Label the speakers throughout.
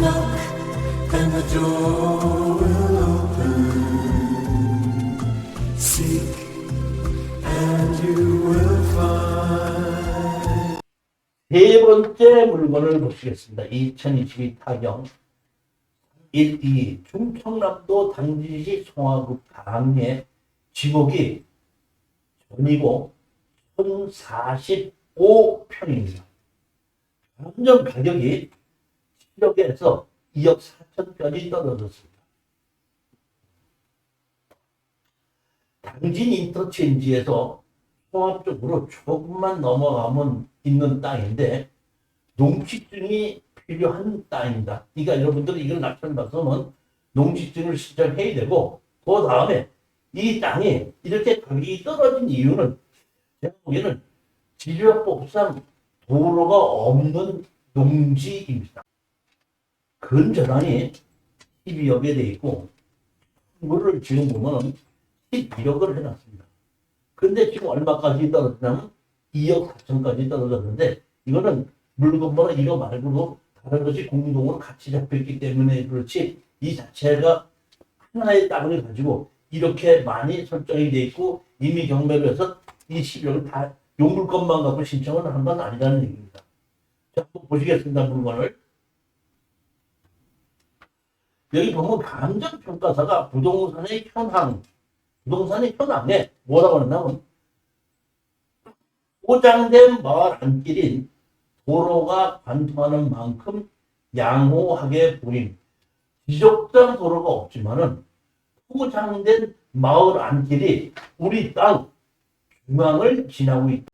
Speaker 1: knock, then the door will open. Seek, and you will find.
Speaker 2: 세 번째 물건을 보시겠습니다. 2022 타경 1, 2 충청남도 당진시 송화구 방의 지목이 전이고 1045평입니다. 감정 가격이 7억에서 2억 4천까지 떨어졌습니다. 당진 인터체인지에서 송합 쪽으로 조금만 넘어가면 있는 땅인데 농지증이 필요한 땅입니다. 그러니까 여러분들이 이걸 낙찰 받으면 농지증을 신청해야 되고 그 다음에 이 땅이 이렇게 가격이 떨어진 이유는 제가 보기에는 지적법상 도로가 없는 농지입니다. 근저당이 12억에 돼 있고 물을 지금 보면 12억을 해놨습니다. 근데 지금 얼마까지 떨어지냐면 2억 4천까지 떨어졌는데 이거는 물건보다 이거 말고도 다른 것이 공동으로 같이 잡혔기 때문에 그렇지 이 자체가 하나의 땅을 가지고 이렇게 많이 설정이 돼 있고 이미 경매를 해서 이 11억을 다 용물건만 갖고 신청을 한 건 아니라는 얘기입니다. 자, 보시겠습니다, 물건을. 여기 보면 감정평가사가 부동산의 현황, 부동산의 현황에 뭐라고 하냐면 포장된 마을 안길인 도로가 관통하는 만큼 양호하게 보임. 지적장 도로가 없지만은 포장된 마을 안길이 우리 땅 중앙을 지나고 있다.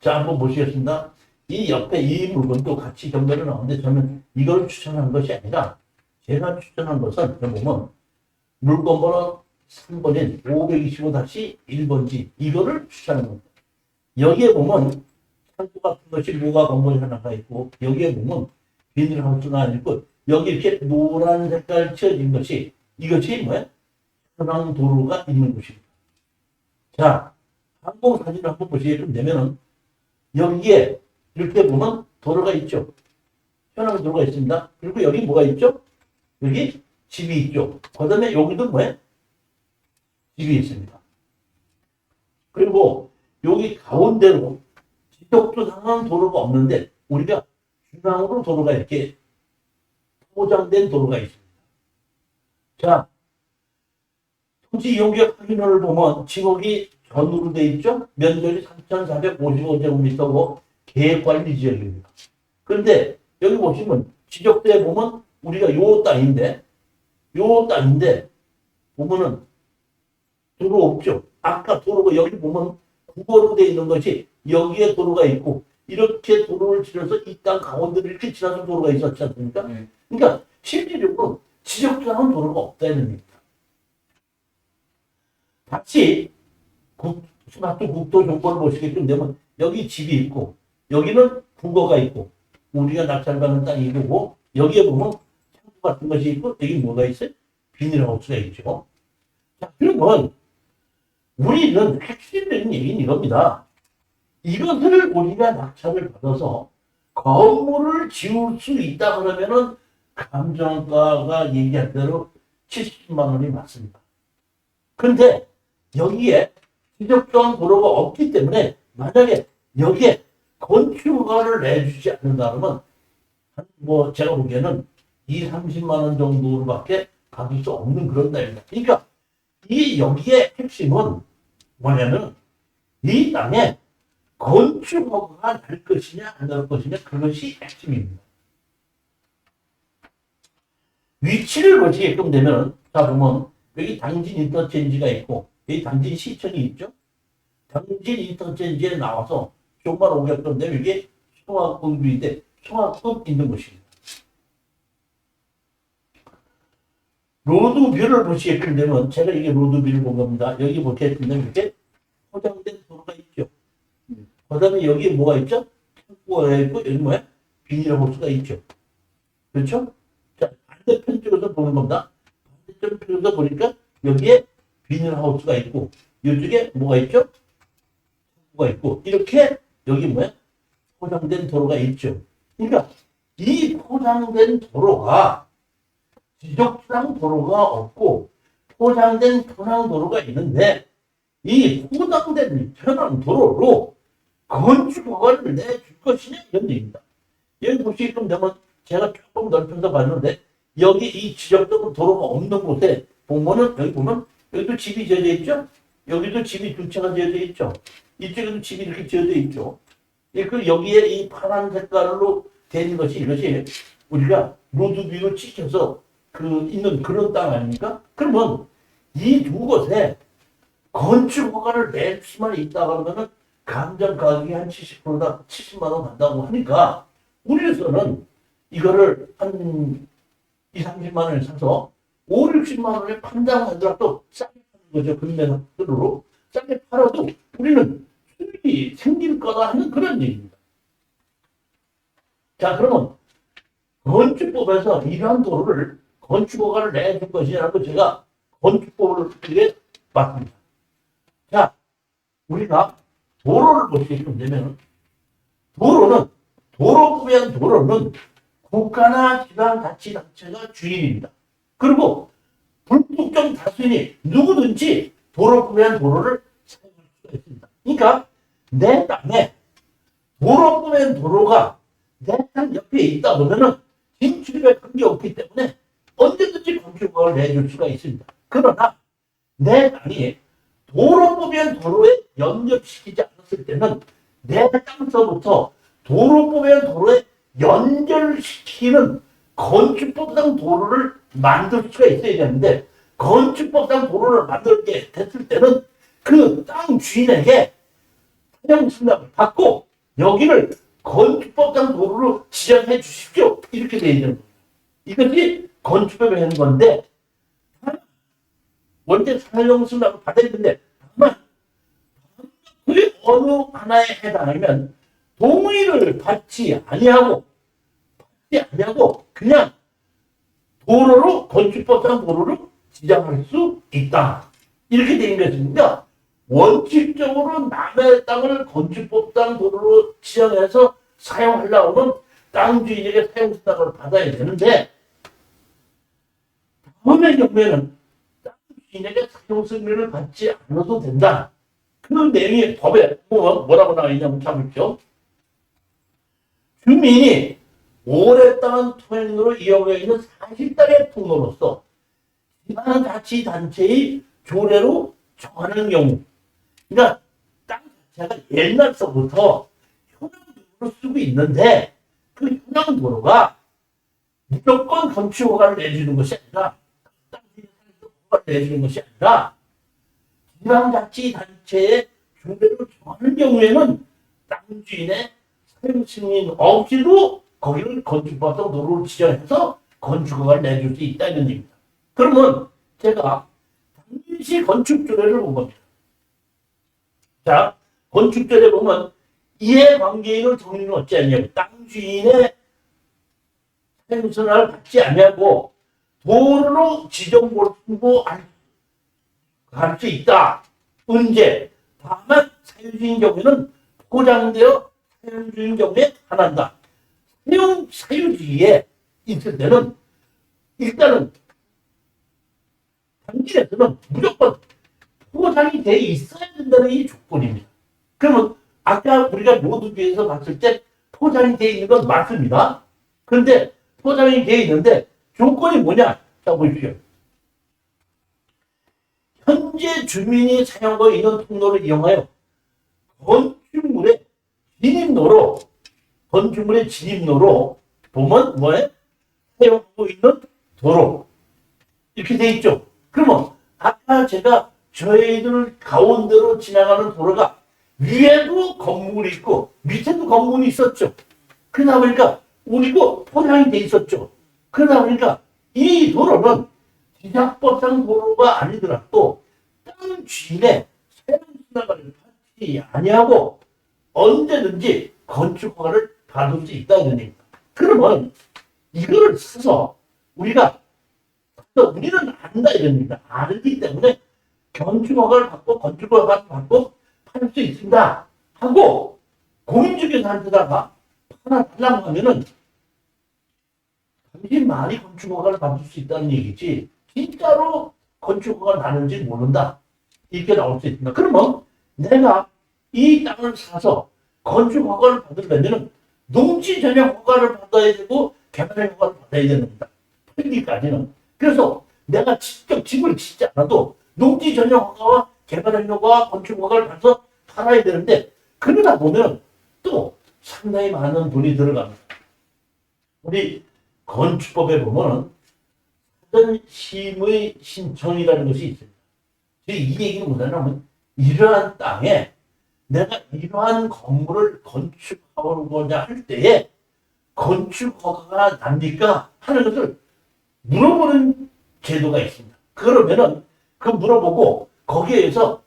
Speaker 2: 자, 한번 보시겠습니다. 이 옆에 이 물건도 같이 경매로 나오는데 저는 이걸 추천한 것이 아니라 제가 추천한 것은 보면 물건 번호 3번인 525-1번지 이거를 추천한 겁니다. 여기에 보면 창고 같은 것이 뭐가 건물이 하나가 있고 여기에 보면 비닐하우스가 있고 여기 이렇게 노란 색깔 칠해진 것이 이것이 뭐야? 현황 도로가 있는 곳입니다. 자, 항공 사진을 한번 보시게 되면은 여기에 이렇게 보면 도로가 있죠. 현황 도로가 있습니다. 그리고 여기 뭐가 있죠? 여기 집이 있죠. 그 다음에 여기도 뭐야? 집이 있습니다. 그리고 여기 가운데로 지적도 상한 도로가 없는데 우리가 중앙으로 도로가 이렇게 포장된 도로가 있습니다. 자, 토지 이용객 확인을 보면 지목이 전으로 돼 있죠? 면적이 3,455제곱미터고 계획관리 지역입니다. 그런데 여기 보시면 지적대에 보면 우리가 요 땅인데 요 땅인데 보면은 도로 없죠? 아까 도로가 여기 보면 국어로 돼 있는 것이 여기에 도로가 있고 이렇게 도로를 지나서 이땅 가운데를 이렇게 지나서 도로가 있었지 않습니까?
Speaker 3: 네.
Speaker 2: 그러니까 실질적으로 지적장한 도로가 없다는 얘기입니다. 다시 국, 스마트 국도 정보를 보시게끔 되면 여기 집이 있고 여기는 국어가 있고 우리가 낙찰받는 땅이 있고 여기에 보면 같은 것이 있고 여기 뭐가 있어요? 비닐하우스가 있죠. 자 그러면 우리는 핵심적인 얘기는 이겁니다. 이것을 우리가 낙찰을 받아서 건물을 지을 수 있다 그러면은 감정가가 얘기한 대로 70만 원이 맞습니다. 근데 여기에 지적조항 도로가 없기 때문에 만약에 여기에 건축허가를 내주지 않는다면 한뭐 제가 보기에는 2, 30만 원 정도로밖에 받을 수 없는 그런 날입니다. 그러니까 이 여기에 핵심은 뭐냐면 이 땅에 건축허가가 날 것이냐 안 날 것이냐 그것이 핵심입니다. 위치를 보시게끔 되면 자 보면 여기 당진 인터체인지가 있고 여기 당진 시청이 있죠. 당진 인터체인지에 나와서 조금만 오게끔 되면 이게 총학급인데 총학급 있는 곳입니다. 로드뷰를 보시게끔 되면 제가 이게 로드뷰를 본 겁니다. 여기 보시게끔 되면 이렇게 포장된 도로가 있죠. 그 다음에 여기 뭐가 있죠? 창고가 있고 여기 뭐야? 비닐하우스가 있죠. 그렇죠? 자, 반대편 쪽에서 보는 겁니다. 반대편 쪽에서 보니까 여기에 비닐 하우스가 있고 이쪽에 뭐가 있죠? 창고가 있고 이렇게 여기 뭐야? 포장된 도로가 있죠. 그러니까 이 포장된 도로가 지적상 도로가 없고 포장된 편항 도로가 있는데 이 포장된 편항 도로로 건축 허가를 내줄 것이냐 이런 얘기입니다. 여기 보시게끔 되면 제가 조금 넓혀서 봤는데 여기 이 지적적으로 도로가 없는 곳에 보면은 여기 보면 여기도 집이 지어져 있죠. 여기도 집이 두 채가 지어져 있죠. 이쪽에도 집이 이렇게 지어져 있죠. 예, 그 여기에 이 파란 색깔로 된 것이 이것이 우리가 로드뷰를 찍혀서 그 있는 그런 땅 아닙니까? 그러면 이 두 곳에 건축 허가를 낼 수만 있다 그러면은 감정 가격이 한 70%다 70만 원 간다고 하니까 우리에서는 이거를 한 2, 30만 원에 사서 5, 60만 원에 판다고 하더라도 싸게 파는 거죠. 금매로 싸게 팔아도 우리는 수익이 생길 거다 하는 그런 얘기입니다. 자, 그러면 건축법에서 이러한 도로를 건축허가를 내줄 것이라고 제가 건축법을 이렇게 봤습니다. 자, 우리가 도로를 보시게끔 되면 도로는 도로구면 도로는 국가나 지방자치단체가 주인입니다. 그리고 불특정 다수인이 누구든지 도로구면 도로를 사용할 수가 있습니다. 그러니까 내 땅에 도로구면 도로가 내 땅 옆에 있다 보면은 진출에 관계 없기 때문에 언제든지 건축허가를 내줄 수가 있습니다. 그러나 내 땅이 도로보면 도로에 연결시키지 않았을 때는 내 땅서부터 도로보면 도로에 연결시키는 건축법상 도로를 만들 수가 있어야 되는데 건축법상 도로를 만들게 됐을 때는 그 땅 주인에게 사용 승낙을 받고 여기를 건축법상 도로로 지정해 주십시오. 이렇게 되어 있는 거예요. 이것이 건축법에 하는 건데 원래 사용 승낙을 받아야 되는데 다만 그 어느 하나에 해당하면 동의를 받지 아니하고 받지 아니하고 그냥 도로로 건축법상 도로로 지정할 수 있다. 이렇게 되는 것입니다. 원칙적으로 남의 땅을 건축법상 도로로 지정해서 사용하려면 땅 주인에게 사용 승낙을 받아야 되는데 다음의 경우에는 땅 주인에게 사용 승낙을 받지 않아도 된다. 그런 내용이 법에 뭐- 뭐라고 나와 있냐면 참으십시오. 주민이 오랫동안 토행으로 이어져 있는 40달의 통로로서 지방 자치 단체의 조례로 정하는 경우 그러니까 땅 자체가 옛날서부터 현황도로로 쓰고 있는데 그 현황도로가 무조건 건축허가를 내주는 것이 아니라 땅 허가를 내주는 것이 아니라 지방자치단체의 조례로 정하는 경우에는 땅 주인의 사용 승인 없이도 거기를 건축법상 도로를 지정해서 건축허가를 내줄 수 있다는 얘기입니다. 그러면 제가 당시 건축조례를 본 겁니다. 자, 건축조례 보면 이해관계인을 정리는 어찌하냐고 땅 주인의 사용선을 받지 않냐고 도로로 지정보고 할 수 있다. 언제? 다만 사유주인 경우에는 포장되어 사용주인 경우에 한한다. 사용 사유지에 있을 때는 일단은 당진에서는 무조건 포장이 돼 있어야 된다는 이 조건입니다. 그러면 아까 우리가 모두비에서 봤을 때 포장이 돼 있는 건 맞습니다. 그런데 포장이 돼 있는데 조건이 뭐냐? 자 보십시오. 현재 주민이 사용하고 있는 통로를 이용하여 건축물의 진입로로 건축물의 진입로로 보면 뭐에 사용하고 있는 도로 이렇게 돼 있죠. 그러면 아까 제가 저희들 가운데로 지나가는 도로가 위에도 건물이 있고 밑에도 건물이 있었죠. 그러다 보니까 우리고 포장이 돼 있었죠. 그러다 보니까 이 도로는 지자법상 도로가 아니더라도 땅 주인의 사용수나가를 받지 아니하고 언제든지 건축 허가를 받을 수 있다는 얘기입니다. 그러면 이거를 써서 우리가 또 우리는 안다 이럽니다. 알기 때문에 건축 허가를 받고 건축 허가를 받고 팔 수 있습니다. 하고 공인중개사한테다가 하나 달라고 하면은 당신 많이 건축허가를 받을 수 있다는 얘기지 진짜로 건축허가 나는지 모른다 이렇게 나올 수 있습니다. 그러면 내가 이 땅을 사서 건축허가를 받으려면 농지 전용 허가를 받아야 되고 개발 허가를 받아야 되는 겁니다. 팔기까지는. 그래서 내가 직접 집을 짓지 않아도 농지 전용 허가와 개발 허가와 건축 허가를 받아서 팔아야 되는데 그러다 보면 또 상당히 많은 돈이 들어갑니다. 우리 건축법에 보면은 사전 심의 신청이라는 것이 있습니다. 이 얘기는 뭐냐면 이러한 땅에 내가 이러한 건물을 건축하고자 할 때에 건축 허가가 납니까? 하는 것을 물어보는 제도가 있습니다. 그러면은 그 물어보고 거기에 의해서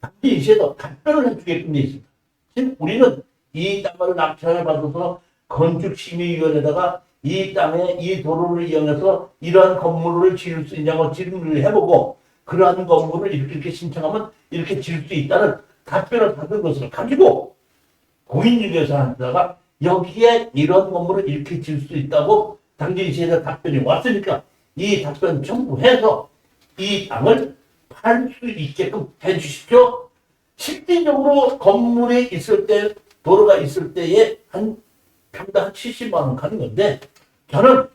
Speaker 2: 당시 시에도 답변을 해주게끔 되어 있습니다. 즉 우리는 이 땅을 낙찰을 받아서 건축심의위원회에다가 이 땅에 이 도로를 이용해서 이러한 건물을 지을 수 있냐고 질문을 해보고 그러한 건물을 이렇게 이렇게 신청하면 이렇게 지을 수 있다는 답변을 받은 것을 가지고 공인중개사한테다가 여기에 이런 건물을 이렇게 지을 수 있다고 당진 시에서 답변이 왔으니까 이 답변 첨부해서 이 땅을 팔 수 있게끔 해주십시오. 실질적으로 건물이 있을 때, 도로가 있을 때에 한 평당 70만 원 가는 건데, 저는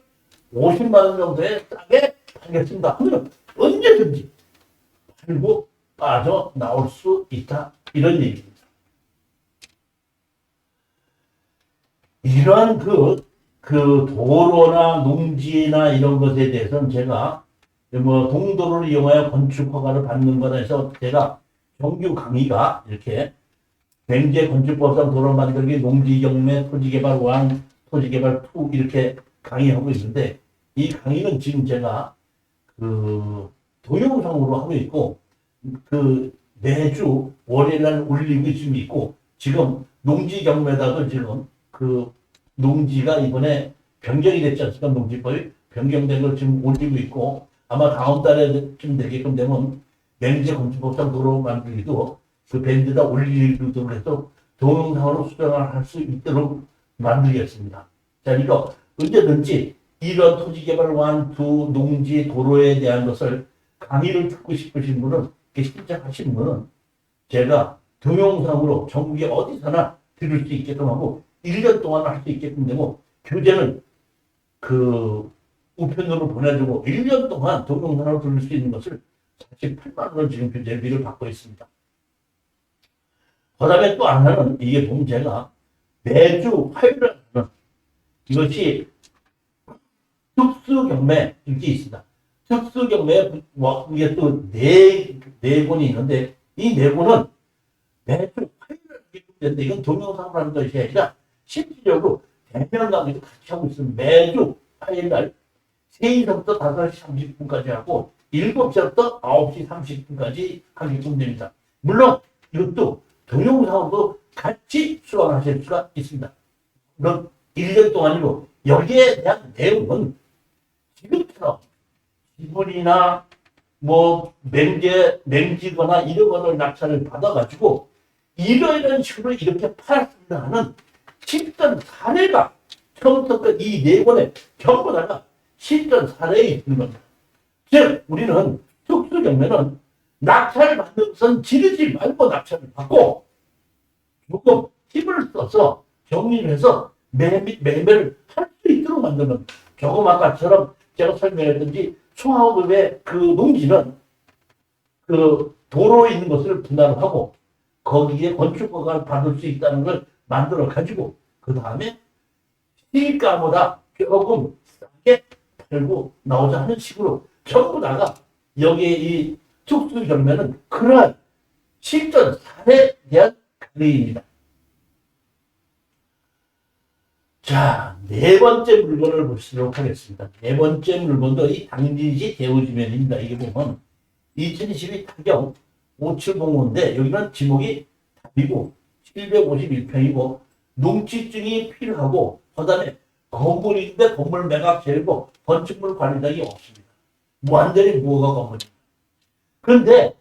Speaker 2: 50만 원 정도의 땅에 팔겠습니다. 하면 언제든지 팔고 빠져 나올 수 있다. 이런 얘기입니다. 이러한 그, 그 도로나 농지나 이런 것에 대해서는 제가 뭐 동도로를 이용하여 건축 허가를 받는 거라 해서 제가 정규 강의가 이렇게 경제 건축법상 도로 만들기 농지 경매 토지개발 1 토지개발 2 이렇게 강의하고 있는데 이 강의는 지금 제가 그 동영상으로 하고 있고 그 매주 월요일날 올리고 지금 있고 지금 농지 경매다도 지금 그 농지가 이번에 변경이 됐지 않습니까? 농지법이 변경된 걸 지금 올리고 있고 아마 다음 달에쯤 되게끔 되면 맹제 건축법상 도로 만들기도 그 밴드다 올리기도 해서 동영상으로 수정을 할 수 있도록 만들겠습니다. 자, 이거 언제든지 이런 토지개발 완투 농지 도로에 대한 것을 강의를 듣고 싶으신 분은 신청하신 분은 제가 동영상으로 전국에 어디서나 들을 수 있게끔 하고 1년 동안 할 수 있게끔 되고 교재는 그 우편으로 보내주고 1년 동안 동영상으로 들을 수 있는 것을 48만 원을 지금 교재비를 받고 있습니다. 그 다음에 또 하나는 이게 보면 제가 매주 화요일에 하는 이것이 특수경매 이게 있습니다. 특수경매 뭐 이게 또네 네 권이 있는데 이 네 권은 매주 화요일에 하게 되는데 이건 동영상으로 하는 것이 아니라 실질적으로 대면 강의도 같이 하고 있습니다. 매주 화요일 날 3시부터 5시 30분까지 하고 7시부터 9시 30분까지 하게끔 됩니다. 물론 이것도 동영상으로도 같이 수강하실 수가 있습니다. 물론 1년 동안이고 여기에 대한 내용은 지금처럼 지분이나 뭐 맹제, 맹지거나 이런 거를 낙찰을 받아가지고 이러이런 식으로 이렇게 팔았습니다 하는 실전 사례가 처음부터 이네 권에 전부 다가 실전 사례에 있는 겁니다. 즉, 우리는 특수경매는 낙찰을 받는 것은 지르지 말고 낙찰을 받고 조금 힘을 써서 정리를 해서 매 매, 매매를 할 수 있도록 만드는. 조금 아까처럼 제가 설명했던지 송화업의 그 농지는 그 도로에 있는 것을 분할을 하고 거기에 건축허가를 받을 수 있다는 걸 만들어 가지고 그 다음에 시가보다 조금 싸게 팔고 나오자 하는 식으로 전부 다가 여기에 이 특수 경매는 그러한 실전 사례에 대한 강의입니다. 자, 네 번째 물건을 보시도록 하겠습니다. 네 번째 물건도 이 당진시 대우지면입니다. 이게 보면 2022 타경 5705인데 여기는 지목이 답이고 751평이고 농지증이 필요하고 그 다음에 건물인데 건물 매각 제일고 건축물 관리장이 없습니다. 완전히 무허가 건물입니다. 그런데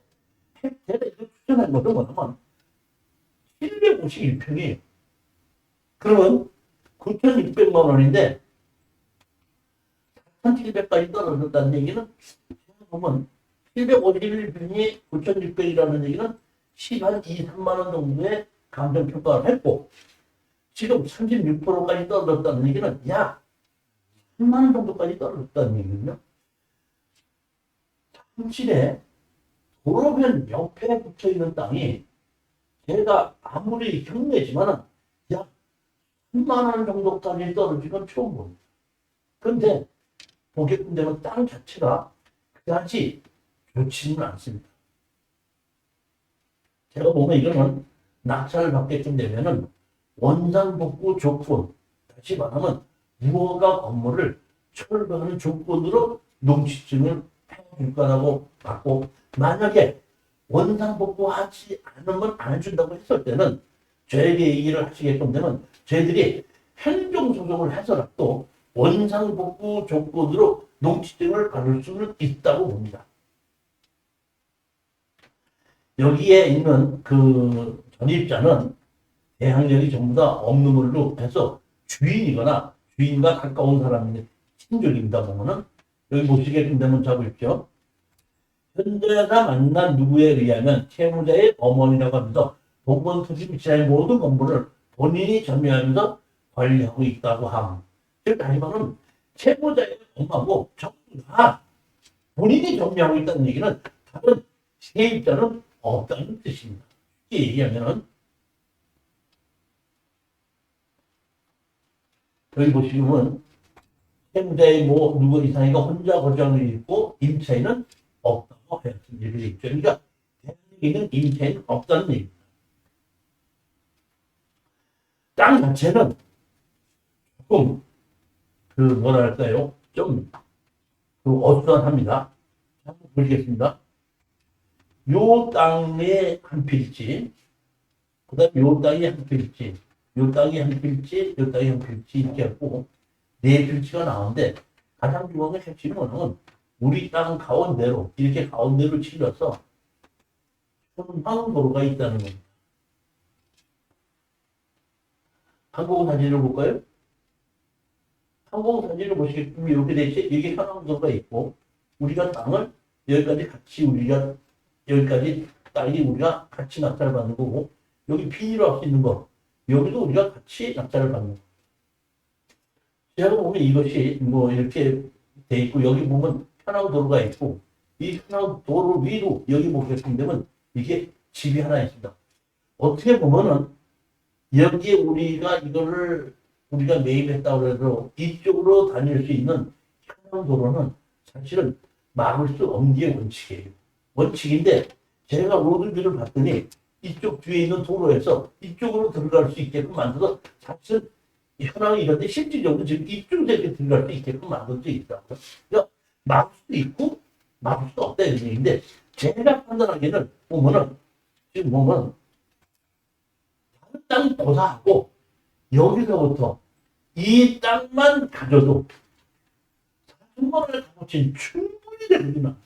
Speaker 2: 제가 이거 추천한 것은 뭐냐면 751평이에요. 그러면 9,600만 원인데 1700까지 떨어졌다는 얘기는 보면 751분이 9,600이라는 얘기는 10한 2, 3만 원 정도의 감정 평가를 했고 지금 36%까지 떨어졌다는 얘기는 약 3만 원 정도까지 떨어졌다는 얘기거든요. 현실에 도로변 옆에 붙어 있는 땅이 제가 아무리 경매지만은 약 3만 원 정도까지 떨어지건 처음 봅니다. 근데 보게끔 되면 땅 자체가 그다지 좋지는 않습니다. 제가 보면 이거는 낙찰을 받게끔 되면은 원상 복구 조건, 다시 말하면 무허가 건물을 철거하는 조건으로 농지증을 해줄 거라고 받고 만약에 원상복구 하지 않으면 안 해준다고 했을 때는 저에게 얘기를 하시게끔 되면 저희들이 행정소송을 해서라도 원상복구 조건으로 농지증을 받을 수는 있다고 봅니다. 여기에 있는 그 전입자는 대항력이 전부 다 없는 걸로 해서 주인이거나 주인과 가까운 사람인데 친족입니다 보면은 여기 보시게 되면 잡으십시오. 현재자 만난 누구에 의하면 채무자의 어머니라고 하면서 동본 토지 미치의 모든 건물을 본인이 점유하면서 관리하고 있다고 함. 즉 다시 말하면 채무자의 엄마고 다 본인이 점유하고 있다는 얘기는 다른 세입자는 없다는 뜻입니다. 쉽게 얘기하면은 여기 보시면 세무자의 뭐 누구 이상이가 혼자 거정을 있고 임차인은 없다 고 해야 이렇게 있죠. 그러니까 대한민국에는 임차인은 없다는 얘기입니다. 땅 자체는 조금 그 뭐랄까요 좀 그 어수선합니다. 한번 보시겠습니다. 요 땅에 한 필지, 그 다음에 요 땅에 한 필지, 요 땅에 한 필지, 요 땅에 한 필지 이렇게 하고 네 필지가 나오는데 가장 중요한 핵심은 우리 땅 가운데로 이렇게 가운데로 치려서 천황도로가 있다는 겁니다. 항공 사진을 볼까요? 항공 사진을 보시겠지만 이렇게 되지 이게 현황도로가 있고 우리가 땅을 여기까지 같이 우리가 여기까지 땅이 우리가 같이 낙찰을 받는 거고 여기 비닐로 할수 있는 거 여기도 우리가 같이 낙찰을 받는 거. 제가 보면 이것이 뭐 이렇게 돼 있고 여기 보면 편하고 도로가 있고 이 편하고 도로 위로 여기 보게끔 되면 이게 집이 하나 있습니다. 어떻게 보면은 여기에 우리가 이거를 우리가 매입했다고 해도 이쪽으로 다닐 수 있는 편한 도로는 사실은 막을 수 없는 게 원칙이에요. 원칙인데 제가 로드뷰를 봤더니 이쪽 뒤에 있는 도로에서 이쪽으로 들어갈 수 있게끔 만들어서 사실은 현황이 이런데 실질적으로 지금 이렇게 들어갈 수 있게끔 만들 수 있다고요. 그러니까 막을 수도 있고 막을 수도 없다 이런 얘기인데 제가 판단하기에는 보면은 지금 보면 다른 땅 도사하고 여기서부터 이 땅만 가져도 4천만 원을 값어치는 충분히 되거든요.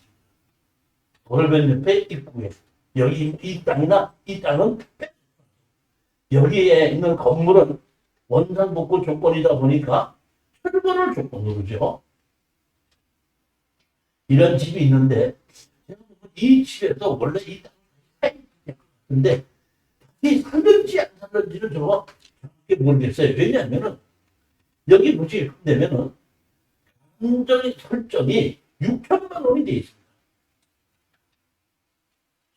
Speaker 2: 돌변 옆에 입구에 여기 이 땅이나 이 땅은 여기에 있는 건물은 원상복구 조건이다 보니까 철거를 조건으로죠. 이런 집이 있는데 이 집에서 원래 이 근데 이 살는지 안 살는지는 저거 정확히 모르겠어요. 왜냐하면은 여기 보시게 되면은 감정의 설정이 6천만 원이 돼 있습니다.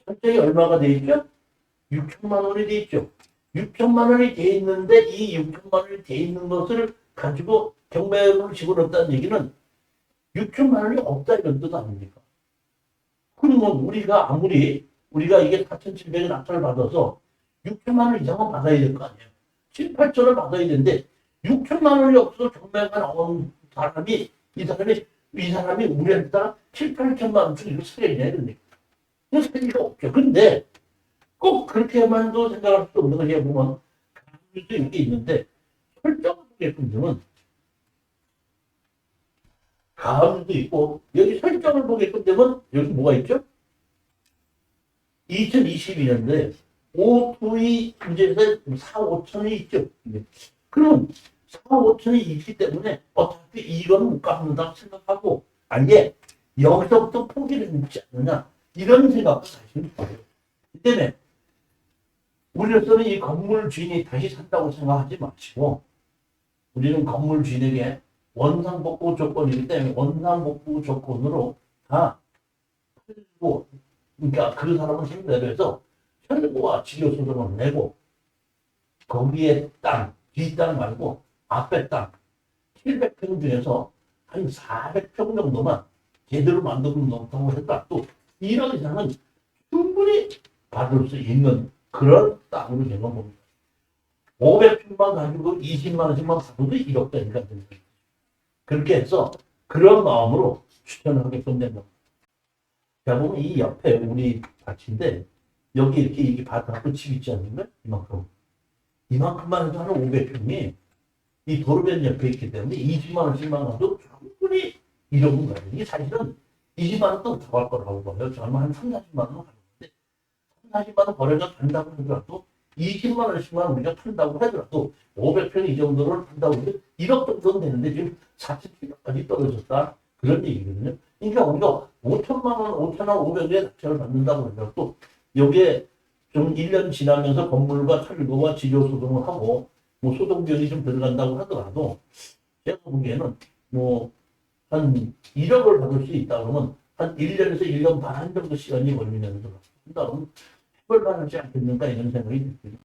Speaker 2: 설정이 얼마가 돼 있죠? 6천만 원이 돼 있죠. 6천만 원이 돼 있는데 이 6천만 원이 돼 있는 것을 가지고 경매를 집어넣었다는 얘기는 6천만 원이 없다 이런 뜻 아닙니까? 그러면 우리가 아무리 우리가 이게 4,700원 낙찰을 받아서 6천만 원 이상은 받아야 될 거 아니에요. 7, 8천을 받아야 되는데 6천만 원이 없어서 경매가 나온 사람이 이 사람이 이 사람이 우리한테 7, 8천만 원씩 이거 사야냐 이러니까. 이거 살 리가 없죠. 근데 꼭 그렇게만도 생각할 수 없는 것이 보면 가능도 이게 있는데 설정을 보게끔 되면 가음도 있고 여기 설정을 보게끔 되면 여기 뭐가 있죠? 2022년도에 오토이 문제에서 4, 5천이 있죠. 그럼 4, 5천이 있기 때문에 어차피 이건 못 갚는다고 생각하고 아예 여기서부터 포기를 했지 않느냐 이런 생각도 사실은 들어요. 그 때문에 우리로서는 이 건물 주인이 다시 산다고 생각하지 마시고 우리는 건물 주인에게 원상복구 조건이기 때문에 원상복구 조건으로 다 팔고 그러니까 그 사람은 힘내로 해서 철거와 치료 소송을 내고 거기에 땅, 뒷땅 말고 앞에 땅 700평 중에서 한 400평 정도만 제대로 만들고 놓다고 했다. 또 이런 이상은 충분히 받을 수 있는 그런 땅으로 제가 봅니다. 500평만 가지고 20만 원씩만 받아도 1억 되니까 됩니다. 그렇게 해서 그런 마음으로 추천을 된다. 자, 보면 이 옆에 우리 밭인데 여기 이렇게 이게 밭하고 집 있지 않습니까? 이만큼. 이만큼만 해도 한 500평이 이 도로변 옆에 있기 때문에 20만 원씩만 가도 충분히 이러는 거예요. 이게 사실은 20만 원도 더갈 거라고 봐요. 저는 한 3, 40만 원 가는데 3, 40만 원 거래가 된다고 하더라도 20만 원씩만 우리가 판다고 하더라도 500평 이 정도를 판다고 해도 1억 정도는 되는데 지금 4,700까지 떨어졌다. 그런 얘기거든요. 그러니까 우리가 5천만 원, 5천만 500에 낙찰을 받는다고 하더라도 여기에 좀 1년 지나면서 건물과 철거와 지조 소송을 하고 뭐 소송 비용이 좀 들어간다고 하더라도 제가 보기에는 뭐 한 1억을 받을 수 있다 그러면 한 1년에서 1년 반 정도 시간이 걸리면서 한다면 해볼 만하